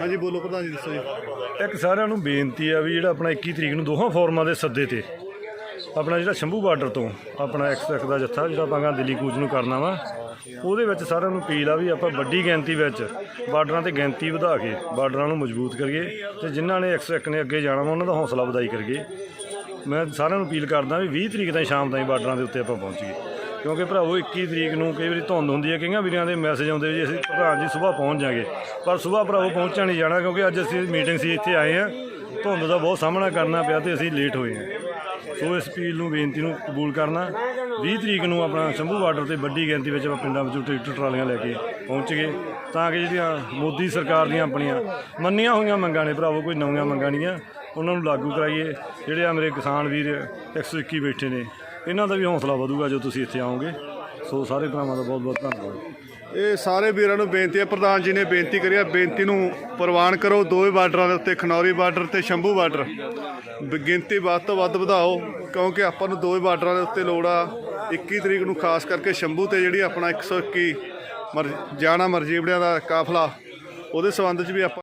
ਹਾਂਜੀ ਬੋਲੋ ਪ੍ਰਧਾਨ ਜੀ ਦੱਸੋ ਜੀ। ਇੱਕ ਸਾਰਿਆਂ ਨੂੰ ਬੇਨਤੀ ਆ ਵੀ ਜਿਹੜਾ ਆਪਣਾ 21 ਤਰੀਕ ਨੂੰ ਦੋਹਾਂ ਫੋਰਮਾਂ ਦੇ ਸੱਦੇ ਤੇ ਆਪਣਾ ਜਿਹੜਾ ਸ਼ੰਭੂ ਬਾਰਡਰ ਤੋਂ ਆਪਣਾ ਐਕਸਪੈਕਟ ਦਾ ਜੱਥਾ ਜਿਹੜਾ ਆਪਾਂ ਦਿੱਲੀ ਕੂਚ ਨੂੰ ਕਰਨਾ ਵਾ ਉਹਦੇ ਵਿੱਚ ਸਾਰਿਆਂ ਨੂੰ ਅਪੀਲ ਆ ਵੀ ਆਪਾਂ ਵੱਡੀ ਗਿਣਤੀ ਵਿੱਚ ਬਾਰਡਰਾਂ ਤੇ ਗਿਣਤੀ ਵਧਾ ਕੇ ਬਾਰਡਰਾਂ ਨੂੰ ਮਜ਼ਬੂਤ ਕਰੀਏ ਤੇ ਜਿਨ੍ਹਾਂ ਨੇ ਐਕਸਪੈਕਟ ਨੇ ਅੱਗੇ ਜਾਣਾ ਵਾ ਉਹਨਾਂ ਦਾ ਹੌਸਲਾ ਵਧਾਈ ਕਰੀਏ। ਮੈਂ ਸਾਰਿਆਂ ਨੂੰ ਅਪੀਲ ਕਰਦਾ ਵੀ 20 ਤਰੀਕ ਤਾਈਂ ਸ਼ਾਮ ਤਾਈਂ ਬਾਰਡਰਾਂ ਦੇ ਉੱਤੇ ਆਪਾਂ ਪਹੁੰਚੀਏ। ਕਿਉਂਕਿ ਭਰਾਵੋ 21 ਤਰੀਕ ਨੂੰ ਕਈ ਵਾਰੀ ਧੁੰਦ ਹੁੰਦੀ ਹੈ, ਕਈਆਂ ਵੀਰਾਂ ਦੇ ਮੈਸੇਜ ਆਉਂਦੇ ਜੀ ਅਸੀਂ ਪ੍ਰਧਾਨ ਜੀ ਸਵੇਰ ਪਹੁੰਚ ਜਾਾਂਗੇ। ਪਰ ਸਵੇਰ ਭਰਾਵੋ, ਪਹੁੰਚਿਆ ਨਹੀਂ ਜਾਣਾ ਕਿਉਂਕਿ ਅੱਜ ਅਸੀਂ ਮੀਟਿੰਗ ਸੀ, ਇੱਥੇ ਆਏ ਆ ਧੁੰਦ ਦਾ ਬਹੁਤ ਸਾਹਮਣਾ ਕਰਨਾ ਪਿਆ ਤੇ ਅਸੀਂ ਲੇਟ ਹੋਏ ਹਾਂ। ਸੋ ਇਸ ਅਪੀਲ ਨੂੰ, ਬੇਨਤੀ ਨੂੰ ਕਬੂਲ ਕਰਨਾ। 20 ਤਰੀਕ ਨੂੰ ਆਪਣਾ ਸ਼ੰਭੂ ਬਾਰਡਰ ਤੇ ਵੱਡੀ ਗਿਣਤੀ ਵਿੱਚ ਆਪਾਂ ਪਿੰਡਾਂ ਵਿੱਚੋਂ ਟਰੈਕਟਰ ਟਰਾਲੀਆਂ ਲੈ ਕੇ ਪਹੁੰਚ ਗਏ। ਤਾਂ ਕਿ ਜਿਹੜੀਆਂ ਮੋਦੀ ਸਰਕਾਰ ਦੀਆਂ ਆਪਣੀਆਂ ਮੰਨੀਆਂ ਹੋਈਆਂ ਮੰਗਾਂ ਨੇ ਭਰਾਵੋ, ਕੋਈ ਨਵੀਆਂ ਮੰਗਾਂ ਨਹੀਂ ਆ। ਉਹਨਾਂ ਨੂੰ ਲਾਗੂ ਕਰਾਈਏ। ਜਿਹੜੇ ਆ ਮੇਰੇ ਕਿਸਾਨ ਵੀਰ 121 ਬੈਠੇ ਨੇ। ਇਹਨਾਂ ਦਾ ਵੀ ਹੌਸਲਾ ਵਧੂਗਾ ਜੋ ਤੁਸੀਂ ਇੱਥੇ ਆਓਗੇ। ਸੋ ਸਾਰੇ ਭਰਾਵਾਂ ਦਾ ਬਹੁਤ ਬਹੁਤ ਧੰਨਵਾਦ। ਇਹ ਸਾਰੇ ਵੀਰਾਂ ਨੂੰ ਬੇਨਤੀ ਹੈ, ਪ੍ਰਧਾਨ ਜੀ ਨੇ ਬੇਨਤੀ ਕਰੀ ਹੈ, ਬੇਨਤੀ ਨੂੰ ਪ੍ਰਵਾਨ ਕਰੋ। ਦੋਵੇਂ ਬਾਰਡਰਾਂ ਦੇ ਉੱਤੇ, ਖਨੌਰੀ ਬਾਰਡਰ ਤੇ ਸ਼ੰਭੂ ਬਾਰਡਰ। ਬ- ਗਿਣਤੀ ਵੱਧ ਤੋਂ ਵੱਧ ਵਧਾਓ, ਕਿਉਂਕਿ ਆਪਾਂ ਨੂੰ ਦੋਵੇਂ ਬਾਰਡਰਾਂ ਦੇ ਉੱਤੇ ਲੋੜ ਆ। 21 ਤਰੀਕ ਨੂੰ ਖਾਸ ਕਰਕੇ ਸ਼ੰਭੂ ਤੇ ਜਿਹੜੀ ਆਪਣਾ 121 ਮਰ, ਜਾਣਾ ਮਰਜੀਵੜਿਆਂ ਦਾ ਕਾਫਲਾ, ਉਹਦੇ ਸੰਬੰਧ 'ਚ ਵੀ ਆਪਾਂ